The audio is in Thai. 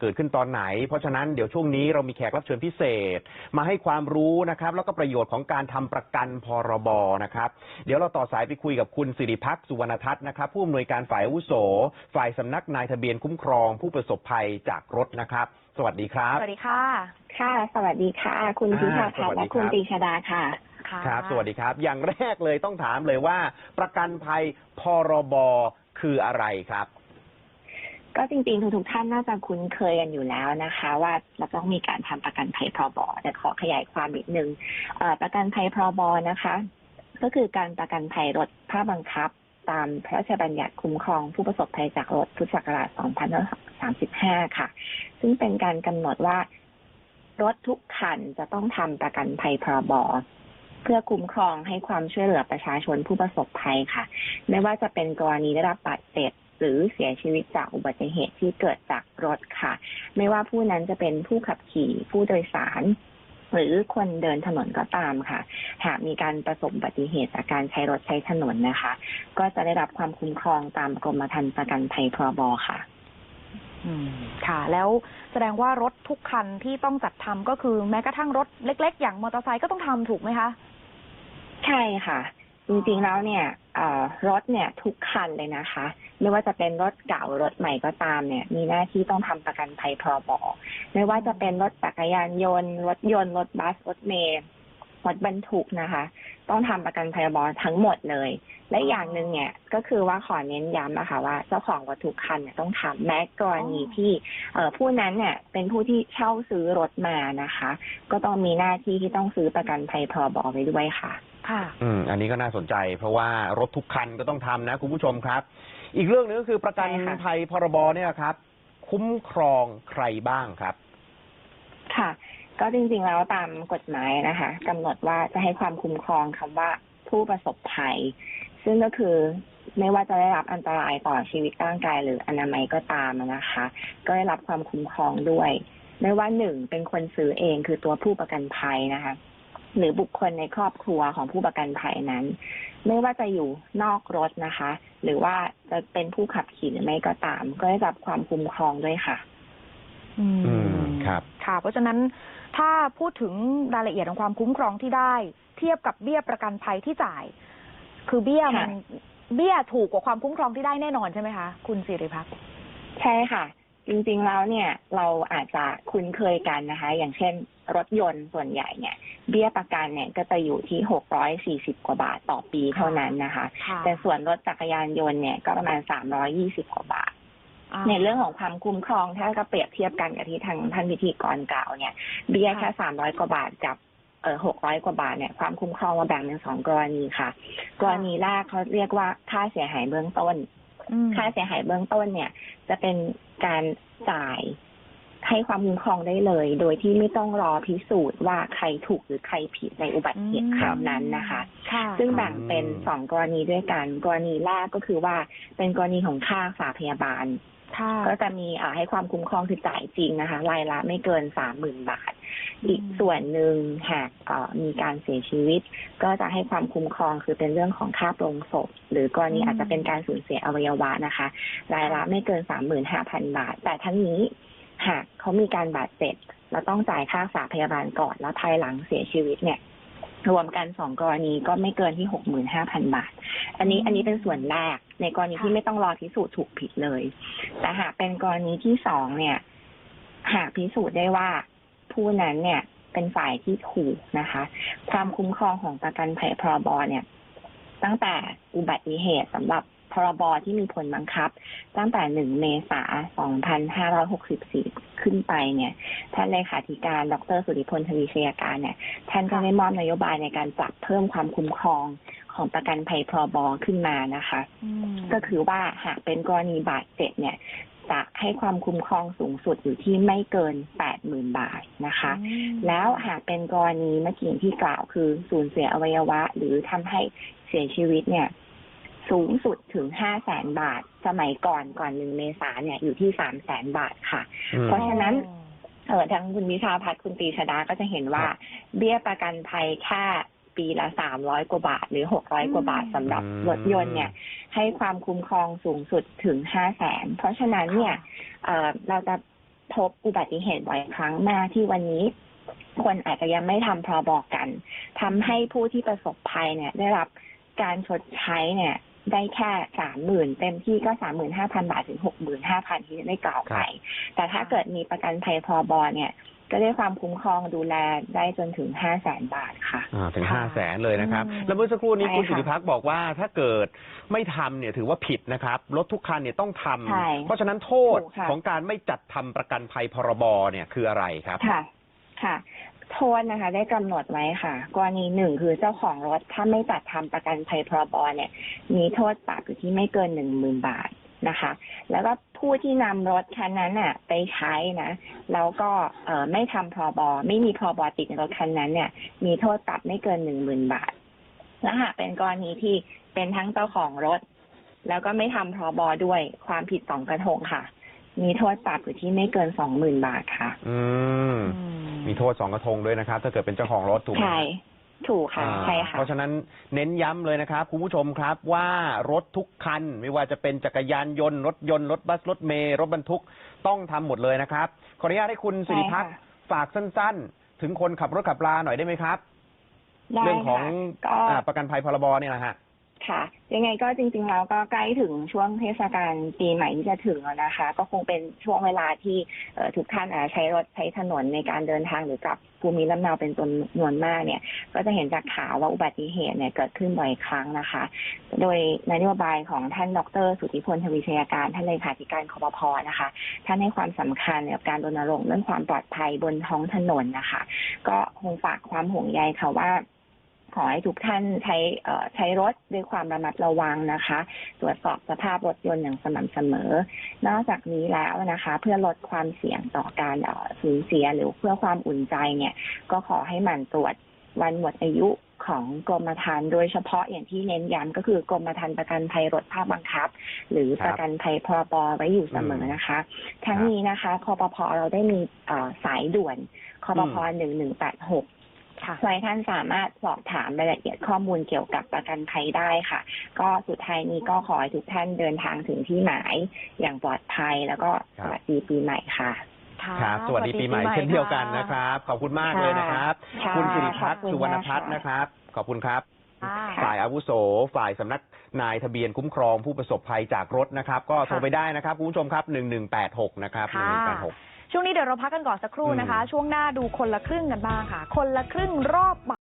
เกิดขึ้นตอนไหน เพราะฉะนั้นเดี๋ยวช่วงนี้เรามีแขกรับเชิญพิเศษ มาให้ความรู้นะครับ แล้วก็ประโยชน์ของการทำประกันพรบนะครับ เดี๋ยวเราต่อสายไปคุยกับคุณสิริพักษ์สุวรรณทัศน์นะครับ ผู้อำนวยการฝ่ายอาวุโส ฝ่ายสำนักนายทะเบียนคุ้มครอง ผู้ประสบภัยจากรถนะครับ สวัสดีครับ สวัสดีค่ะค่ะ สวัสดีค่ะ คุณอ่าพิชาสวัพัฒสน์ดีและคุณครับตีชดาค่ะ ค่ะครับ สวัสดีครับ อย่างแรกเลยต้องถามเลยว่า ประกันภัยพรบคืออะไรครับ ก็จริงๆทุกๆท่านน่าจะคุ้นเคยกันอยู่แล้วนะคะ ว่าเราต้องมีการทำประกันภัยพรบแต่ขอขยายความนิดนึงประกันภัยพรบนะคะ ก็คือการประกันภัยรถภาคบังคับ ตามพระราชบัญญัติคุ้มครองผู้ประสบภัยจากรถพุทธศักราช 2535 ค่ะ ซึ่งเป็นการกำหนดว่ารถทุกคันจะต้องทำประกันภัยพรบเพื่อคุ้มครองให้ความช่วยเหลือประชาชนผู้ประสบภัยค่ะ ไม่ว่าจะเป็นกรณีได้รับบาดเจ็บ หรือเสียชีวิตจากอุบัติเหตุที่เกิดจากรถค่ะ ไม่ว่าผู้นั้นจะเป็นผู้ขับขี่ผู้โดยสาร หรือคนเดินถนนก็ตามค่ะ หากมีการประสบอุบัติเหตุจากการใช้รถใช้ถนนนะคะ ก็จะได้รับความคุ้มครองตามกรมธรรม์ประกันภัยพรบค่ะอืมค่ะ แล้วแสดงว่ารถทุกคันที่ต้องจัดทำก็คือแม้กระทั่งรถเล็ก ๆ อย่างมอเตอร์ไซค์ก็ต้องทำถูกไหมคะ ใช่ค่ะ จริงๆแล้วเนี่ยรถเนี่ยทุกคันเลยนะคะ ไม่ว่าจะเป็นรถเก่ารถใหม่ก็ตามเนี่ย มีหน้าที่ต้องทำประกันภัยพรบไม่ว่าจะเป็นรถจักรยานยนต์ รถยนต์รถบัสรถเมล์ รถบรรทุกนะคะ ต้องทำประกันภัยพรบทั้งหมดเลย และอย่างหนึ่งเนี่ยก็คือว่าขอเน้นย้ำนะคะว่าเจ้าของรถทุกคันเนี่ยต้องทำแม้กรณีที่เอ่อผู้นั้นเนี่ยเป็นผู้ที่เช่าซื้อรถมานะคะ ก็ต้องมีหน้าที่ที่ต้องซื้อประกันภัยพรบไว้ด้วยค่ะค่ะอืมอันนี้ก็น่าสนใจ เพราะว่ารถทุกคันก็ต้องทำนะคุณผู้ชมครับ อีกเรื่องหนึงก็คือประกันใช่ค่ะภัยพรบเนี่ยครับ คุ้มครองใครบ้างครับ ค่ะ ก็จริงๆแล้วตามกฎหมายนะคะกำหนดว่าจะให้ความคุ้มครองคำว่าผู้ประสบภัย ซึ่งก็คือไม่ว่าจะได้รับอันตรายต่อชีวิตร่างกายหรืออนามัยก็ตามนะคะ ก็ได้รับความคุ้มครองด้วย ไม่ว่าหนึ่งเป็นคนซื้อเองคือตัวผู้ประกันภัยนะคะ หรือบุคคลในครอบครัวของผู้ประกันภัยนั้น ไม่ว่าจะอยู่นอกรถนะคะ หรือว่าจะเป็นผู้ขับขี่หรือไม่ก็ตาม ก็ได้รับความคุ้มครองด้วยค่ะ อืมอืม ครับค่ะ เพราะฉะนั้นถ้าพูดถึงรายละเอียดของความคุ้มครองที่ได้ เทียบกับเบี้ยประกันภัยที่จ่าย คือเบี้ยมันค่ะเบี้ยถูกกว่าความคุ้มครองที่ได้แน่นอนใช่ไหมคะ คุณสิริพักษ์ใช่ค่ะ จริงๆแล้วเนี่ยเราอาจจะคุ้นเคยกันนะคะ อย่างเช่น รถยนต์ส่วนใหญ่เนี่ย เบี้ยประกันเนี่ยก็จะอยู่ที่หกร้อยสี่สิบกว่าบาทต่อปีเท่านั้นนะคะค่ะแต่ส่วนรถจักรยานยนต์เนี่ยก็ประมาณสามร้อยี่สิบกว่าบาทอ่า ในเรื่องของความคุ้มครองถ้าก็เปรียบเทียบกันกับที่ทางท่านพิธีกรกล่าวเนี่ยเบี้ยแค่สามร้อยกว่าบาทกับเออหกร้อยกว่าบาทเนี่ยความคุ้มครองมาแบ่งเป็นสองกรณีค่ะ กรณีแรกเขาเรียกว่าค่าเสียหายเบื้องต้นอืมค่าเสียหายเบื้องต้นเนี่ย จะเป็นการจ่าย ให้ความคุ้มครองได้เลย โดยที่ไม่ต้องรอพิสูจน์ว่าใครถูกหรือใครผิดในอุบัติเหตุครั้งนั้นนะคะค่ะซึ่งแบ่งเป็นสองกรณีด้วยกัน กรณีแรกก็คือว่าเป็นกรณีของค่ารักษาพยาบาลค่ะก็จะมีอ่าให้ความคุ้มครองคือจ่ายจริงนะคะรายละไม่เกินสามหมื่นบาทอืมอีกส่วนหนึ่งหากเอ่อมีการเสียชีวิต ก็จะให้ความคุ้มครองคือเป็นเรื่องของค่าปรงศพ หรือกรณีอาจจะเป็นการสูญเสียอวัยวะนะคะ รายละไม่เกินสามหมื่นห้าพันบาท แต่ทั้งนี้ หากเขามีการบาดเจ็บเราต้องจ่ายค่ารักษาพยาบาลก่อนแล้วภายหลังเสียชีวิตเนี่ย รวมกันสองกรณีก็ไม่เกินที่หกหมื่นห้าพันบาท อันนี้อันนี้เป็นส่วนแรก ในกรณีที่ไม่ต้องรอพิสูจน์ถูกผิดเลย แต่หากเป็นกรณีที่สองเนี่ย หากพิสูจน์ได้ว่าผู้นั้นเนี่ย เป็นฝ่ายที่ถูกนะคะ ความคุ้มครองของประกันภัยพรบเนี่ย ตั้งแต่อุบัติเหตุสำหรับ พรบที่มีผลบังคับ ตั้งแต่ 1 เมษายน 2564 ขึ้นไปเนี่ย ท่านเลขาธิการ ดร สุริพลทวีชัยการเนี่ย ท่านก็ได้มอบนโยบายในการปรับเพิ่มความคุ้มครองของประกันภัยพรบขึ้นมานะคะอืมก็คือว่าหากเป็นกรณีบาดเจ็บเนี่ยจะให้ความคุ้มครองสูงสุดอยู่ที่ไม่เกิน 80,000 บาทนะคะอืมแล้วหากเป็นกรณีเมื่อกี้ที่กล่าวคือสูญเสียอวัยวะ หรือทำให้เสียชีวิตเนี่ย สูงสุดถึง5 0 0แสนบาท สมัยก่อนก่อนหนึ่งเมษาเนี่ยอยู่ที่3 0 0แสนบาทค่ะอืมเพราะฉะนั้นเออทางคุณวิชาพัฒน์คุณตรีชดาก็จะเห็นว่าครับเบี้ยประกันภัยแค่ปีละสามร้อยกว่าบาท หรือหกร้อยกว่าบาทสำหรับอืมรถยนต์เนี่ย ให้ความคุ้มครองสูงสุดถึงห้าแสนเพราะฉะนั้นเนี่ยเอ่อเราจะพบอุบัติเหตุบ่อยครั้งมากที่วันนี้คนอาจจะยังไม่ทำพรบกันทำให้ผู้ที่ประสบภัยเนี่ย ได้รับการชดใช้เนี่ย ได้แค่สามหมื่นเต็มที่ก็สามหมื่นห้าพันบาทถึงหกหมื่นห้าพันที่ได้กล่าวไป แต่ถ้าเกิดมีประกันภัยพรบเนี่ยก็ได้ความคุ้มครองดูแลได้จนถึงห้าแสนบาทค่ะอ่าถึงค่ะห้าแสนเลยนะครับอืมแล้วเมื่อสักครู่นี้ใช่คุณค่ะสิริพักษ์บอกว่าถ้าเกิดไม่ทำเนี่ยถือว่าผิดนะครับ รถทุกคันเนี่ยต้องทำใช่เพราะฉะนั้นโทษถูกค่ะของการไม่จัดทำประกันภัยพรบเนี่ยคืออะไรครับค่ะค่ะ โทษนะคะ ได้กำหนดไว้ค่ะ กรณีหนึ่งคือเจ้าของรถถ้าไม่จัดทำประกันภัยพรบเนี่ย มีโทษปรับอยู่ที่ไม่เกินหนึ่งหมื่นบาทนะคะ แล้วก็ผู้ที่นำรถคันนั้นน่ะ ไปใช้นะ แล้วก็เออไม่ทำพรบไม่มีพรบติดในรถคันนั้นเนี่ย มีโทษปรับไม่เกินหนึ่งหมื่นบาทและหากเป็นกรณีที่เป็นทั้งเจ้าของรถ แล้วก็ไม่ทำพรบด้วยความผิดสองกระทงค่ะ มีโทษปรับอยู่ที่ไม่เกินสองหมื่นบาทค่ะอืมอืม มีโทษสองกระทงด้วยนะครับ ถ้าเกิดเป็นเจ้าของรถถูกไหม ใช่ ถูกค่ะ อ่าใช่ค่ะ เพราะฉะนั้นเน้นย้ำเลยนะครับคุณผู้ชมครับว่ารถทุกคัน ไม่ว่าจะเป็นจักรยานยนต์รถยนต์รถบัสรถเมล์รถบรรทุกต้องทำหมดเลยนะครับ ขออนุญาตให้คุณสิริพักษ์ใช่ค่ะ ฝากสั้นๆ ถึงคนขับรถขับราหน่อยได้ไหมครับ ได้เรื่องของค่ะก็ อ่าประกันภัยพรบเนี่ยนะฮะ ค่ะ ยังไงก็จริงๆแล้วก็ใกล้ถึงช่วงเทศกาลปีใหม่ที่จะถึงแล้วนะคะ ก็คงเป็นช่วงเวลาที่เอ่อทุกท่านใช้รถใช้ถนนในการเดินทางหรือกลับภูมิลำเนาเป็นจำนวนมากเนี่ย ก็จะเห็นจากข่าวว่าอุบัติเหตุเนี่ยเกิดขึ้นบ่อยครั้งนะคะ โดยนโยบายของท่านดร สุธิพลทวีชัยการท่านเลขาธิการคอปพนะคะ ท่านให้ความสำคัญกับการรณรงค์เรื่องความปลอดภัยบนท้องถนนนะคะ ก็คงฝากความห่วงใยค่ะว่า ขอให้ทุกท่านใช้เอ่อใช้รถด้วยความระมัดระวังนะคะ ตรวจสอบสภาพรถยนต์อย่างสม่ำเสมอ นอกจากนี้แล้วนะคะ เพื่อลดความเสี่ยงต่อการเอ่อสูญเสียหรือเพื่อความอุ่นใจเนี่ย ก็ขอให้หมั่นตรวจวันหมดอายุของกรมธรรม์โดยเฉพาะอย่างที่เน้นย้ำก็คือกรมธรรม์ประกันภัยรถภาคบังคับ หรือครับประกันภัยพรบไว้อยู่เสมอนะคะ ทั้งนี้นะคะคอปพเราได้มีเอ่อสายด่วนคอปพหนึ่งหนึ่งแปดหก ค่ะไว้ท่านสามารถสอบถามรายละเอียดข้อมูลเกี่ยวกับประกันภัยได้ค่ะ ก็สุดท้ายนี้ก็ขอให้ทุกท่านเดินทางถึงที่หมายอย่างปลอดภัยแล้วก็คสรับวัสดีปีใหม่ค่ะค่ะครับ สวัสดีปีใหม่เช่นเดียวกันนะครับ ขอบคุณมากเลยนะครับค่ะคุณสิริพักขอบษ์คุณสุวรรณพัฒน์มากค่ะนะครับ ขอบคุณครับ ค่ะ ฝ่ายอาวุโส ฝ่ายสำนักนายทะเบียนคุ้มครองผู้ประสบภัยจากรถนะครับ ก็โทรไปได้นะครับคุณผู้ชมครับ 1186 นะครับ ค่ะ 1186 ช่วงนี้เดี๋ยวเราพักกันก่อนสักครู่นะคะอืมช่วงหน้าดูคนละครึ่งกันบ้างค่ะ คนละครึ่งรอบ